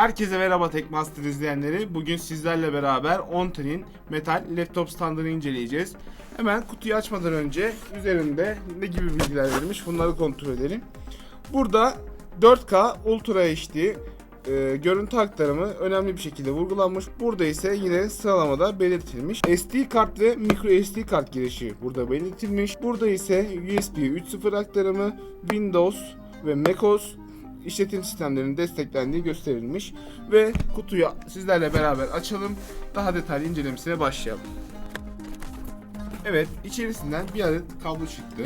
Herkese merhaba Tekmaster izleyenleri. Bugün sizlerle beraber Onten'in metal laptop standını inceleyeceğiz. Hemen kutuyu açmadan önce üzerinde ne gibi bilgiler verilmiş bunları kontrol edelim. Burada 4K Ultra HD e, görüntü aktarımı önemli bir şekilde vurgulanmış. Burada ise yine sıralamada belirtilmiş. SD kart ve micro SD kart girişi burada belirtilmiş. Burada ise USB 3.0 aktarımı, Windows ve macOS işletim sistemlerinin desteklendiği gösterilmiş ve kutuyu sizlerle beraber açalım. Daha detaylı incelemesine başlayalım. Evet, içerisinden bir adet kablo çıktı.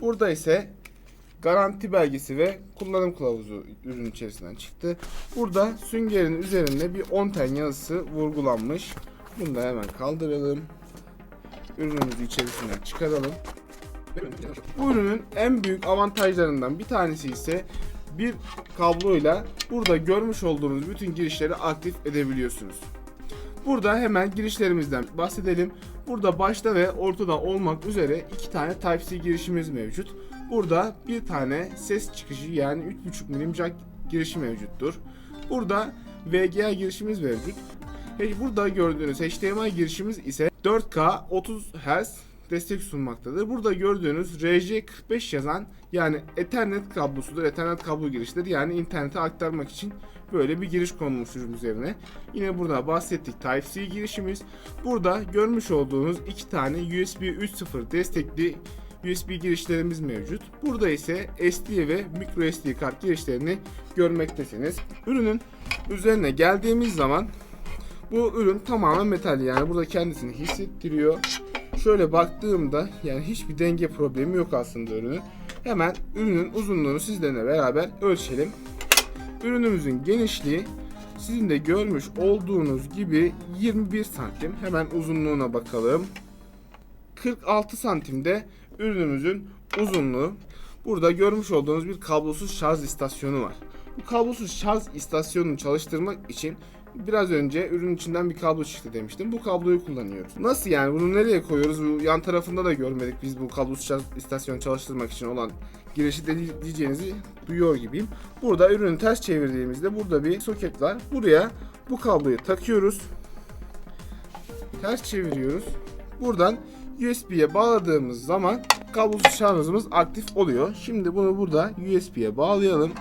Burada ise garanti belgesi ve kullanım kılavuzu ürün içerisinden çıktı. Burada süngerin üzerinde bir 10 ten yazısı vurgulanmış. Bunu da hemen kaldıralım. Ürünümüzü içerisinden çıkaralım. Bu ürünün en büyük avantajlarından bir tanesi ise bir kabloyla burada görmüş olduğunuz bütün girişleri aktif edebiliyorsunuz. Burada hemen girişlerimizden bahsedelim. Burada başta ve ortada olmak üzere iki tane Type-C girişimiz mevcut. Burada bir tane ses çıkışı yani 3.5 milim jack girişi mevcuttur. Burada VGA girişimiz mevcut. Burada gördüğünüz HDMI girişimiz ise 4K 30 Hz destek sunmaktadır. Burada gördüğünüz RJ45 yazan yani Ethernet kablosudur. Ethernet kablo girişleri yani internete aktarmak için böyle bir giriş konulmuş ürün üzerine. Yine burada bahsettik Type-C girişimiz. Burada görmüş olduğunuz iki tane USB 3.0 destekli USB girişlerimiz mevcut. Burada ise SD ve micro SD kart girişlerini görmektesiniz. Ürünün üzerine geldiğimiz zaman bu ürün tamamen metal yani burada kendisini hissettiriyor. Şöyle baktığımda yani hiçbir denge problemi yok aslında ürünün. Hemen ürünün uzunluğunu sizlerle beraber ölçelim. Ürünümüzün genişliği sizin de görmüş olduğunuz gibi 21 santim. Hemen uzunluğuna bakalım. 46 santimde ürünümüzün uzunluğu. Burada görmüş olduğunuz bir kablosuz şarj istasyonu var. Bu kablosuz şarj istasyonunu çalıştırmak için biraz önce ürün içinden bir kablo çıktı demiştim. Bu kabloyu kullanıyoruz. Nasıl yani? Bunu nereye koyuyoruz? Bu yan tarafında da görmedik biz bu kablosuz şarj istasyonu çalıştırmak için olan girişi de diyeceğinizi duyuyor gibiyim. Burada ürünü ters çevirdiğimizde burada bir soket var. Buraya bu kabloyu takıyoruz. Ters çeviriyoruz. Buradan USB'ye bağladığımız zaman kablosuz şarjımız aktif oluyor. Şimdi bunu burada USB'ye bağlayalım.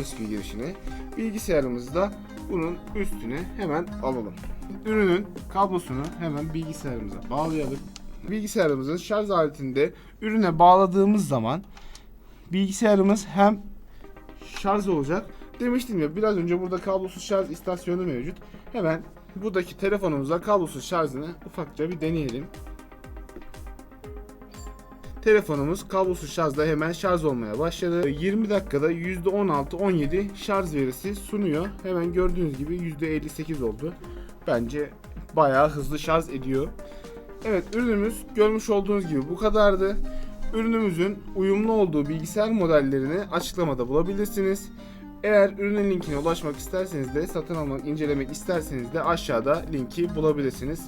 USB girişine. Bilgisayarımızı da bunun üstüne hemen alalım. Ürünün kablosunu hemen bilgisayarımıza bağlayalım. Bilgisayarımızın şarj aletinde ürüne bağladığımız zaman bilgisayarımız hem şarj olacak. Demiştim ya biraz önce burada kablosuz şarj istasyonu mevcut. Hemen buradaki telefonumuza kablosuz şarjını ufakça bir deneyelim. Telefonumuz kablosuz şarjla hemen şarj olmaya başladı. 20 dakikada %16-17 şarj verisi sunuyor. Hemen gördüğünüz gibi %58 oldu. Bence bayağı hızlı şarj ediyor. Evet ürünümüz görmüş olduğunuz gibi bu kadardı. Ürünümüzün uyumlu olduğu bilgisayar modellerini açıklamada bulabilirsiniz. Eğer ürünün linkine ulaşmak isterseniz de satın almak, incelemek isterseniz de aşağıda linki bulabilirsiniz.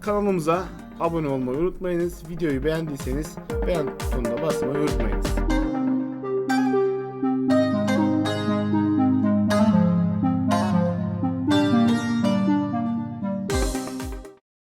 Kanalımıza abone olmayı unutmayınız. Videoyu beğendiyseniz beğen butonuna basmayı unutmayınız.